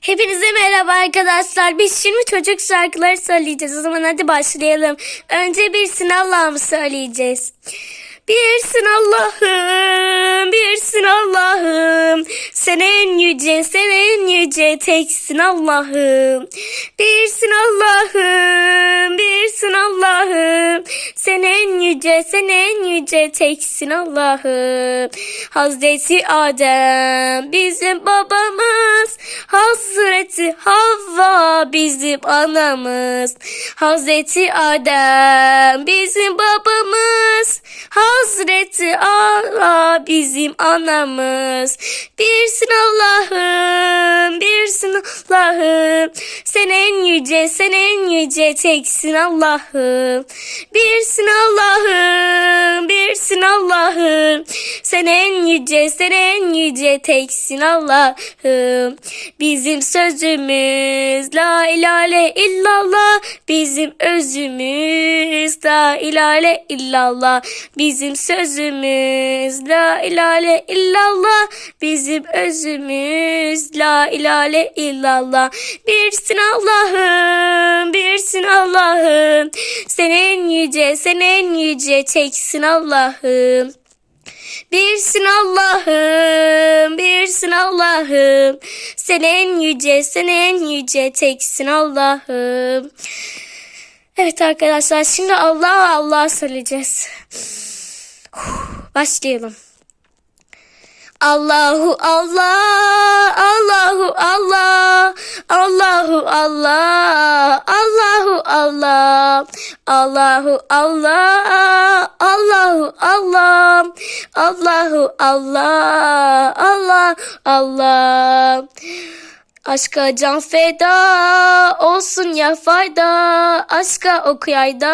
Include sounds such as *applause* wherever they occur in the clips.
Hepinize merhaba arkadaşlar. Biz şimdi çocuk şarkıları söyleyeceğiz. O zaman hadi başlayalım. Önce birsin Allah'ımı söyleyeceğiz. Birsin Allah'ım, birsin Allah'ım. Sen en yüce, sen en yüce teksin Allah'ım. Birsin Allah'ım, birsin Allah'ım. Sen en yüce, sen en yüce teksin Allah'ım. Hazreti Adem bizim babamız. Hazreti Havva bizim anamız. Hazreti Adem bizim babamız. Hazreti Allah bizim anamız. Birsin Allah'ım, birsin Allah'ım. Sen en yüce, sen en yüce teksin Allah'ım. Birsin Allah'ım, birsin Allah'ım. Sen en yüce, sen en yüce teksin Allah'ım. Bizim sözümüz la ilahe illallah. Bizim özümüz la ilahe illallah. Bizim sözümüz la ilahe illallah. Bizim özümüz la ilahe illallah. Birsin Allah'ım, birsin Allah'ım. Sen en yüce, sen en yüce teksin Allah'ım. Birsin Allah'ım, birsin Allah'ım. Sen en yüce, sen en yüce teksin Allah'ım. Evet arkadaşlar şimdi Allah Allah söyleyeceğiz. Başlayalım. Allahu Allah, Allahu Allah, Allahu Allah, Allahu Allah, Allahu Allah, Allahu Allah, Allahu Allah, Allah Allah. Aşka can feda olsun ya fayda. Aşka ok yayda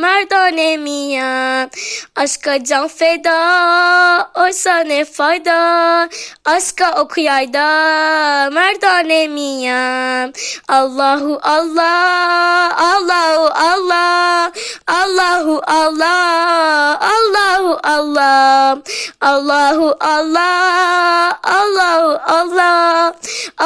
merdane miyan Aşka can feda oysa ne fayda. Aşka ok yayda merdane miyan Allahu Allah Allahu Allah Allahu Allah Allahu Allah Allahu Allah Allahu Allah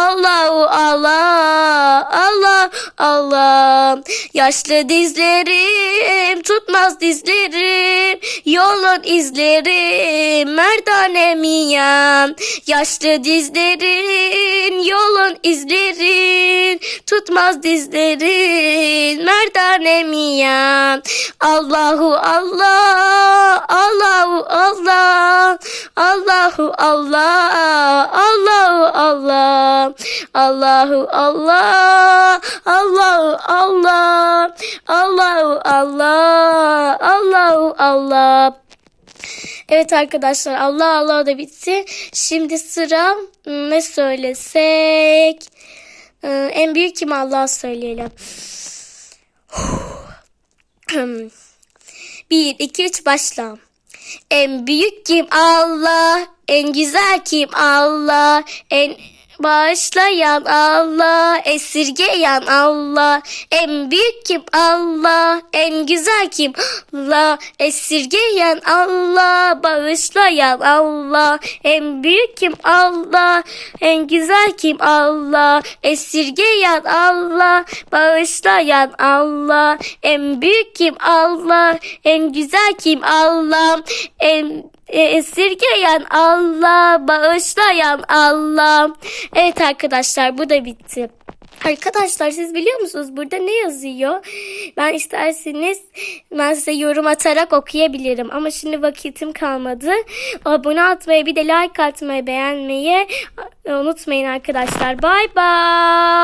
Allahu Allah Allah Allah Yaşlı dizlerim tutmaz dizlerim Yolun izlerim merdane miyan Yaşlı dizlerin yolun izlerin Tutmaz dizlerin merdane miyan Allahu Allah Allahu Allah Allahu Allah Allahu Allah Allahu Allah Allahu Allah Allahu Allah Allahu Allah Evet arkadaşlar Allah Allah da bitti. Şimdi sıra hmm, ne söylesek? Ee, En büyük kim Allah söyleyelim. *sighs* Bir, iki, üç başla. En büyük kim Allah, en güzel kim Allah, en bağışlayan Allah, esirgeyen Allah, en büyük kim? Allah, en güzel kim? Allah, esirgeyen Allah, bağışlayan Allah, en büyük kim? Allah, en güzel kim? Allah, esirgeyen Allah, bağışlayan Allah, en büyük kim? Allah, en güzel kim? Allah, en e, esirgeyen Allah, bağışlayan Allah. Evet arkadaşlar bu da bitti. Arkadaşlar siz biliyor musunuz burada ne yazıyor? Ben isterseniz ben size yorum atarak okuyabilirim. Ama şimdi vakitim kalmadı. Abone atmayı bir de like atmayı beğenmeyi unutmayın arkadaşlar. Bay bay.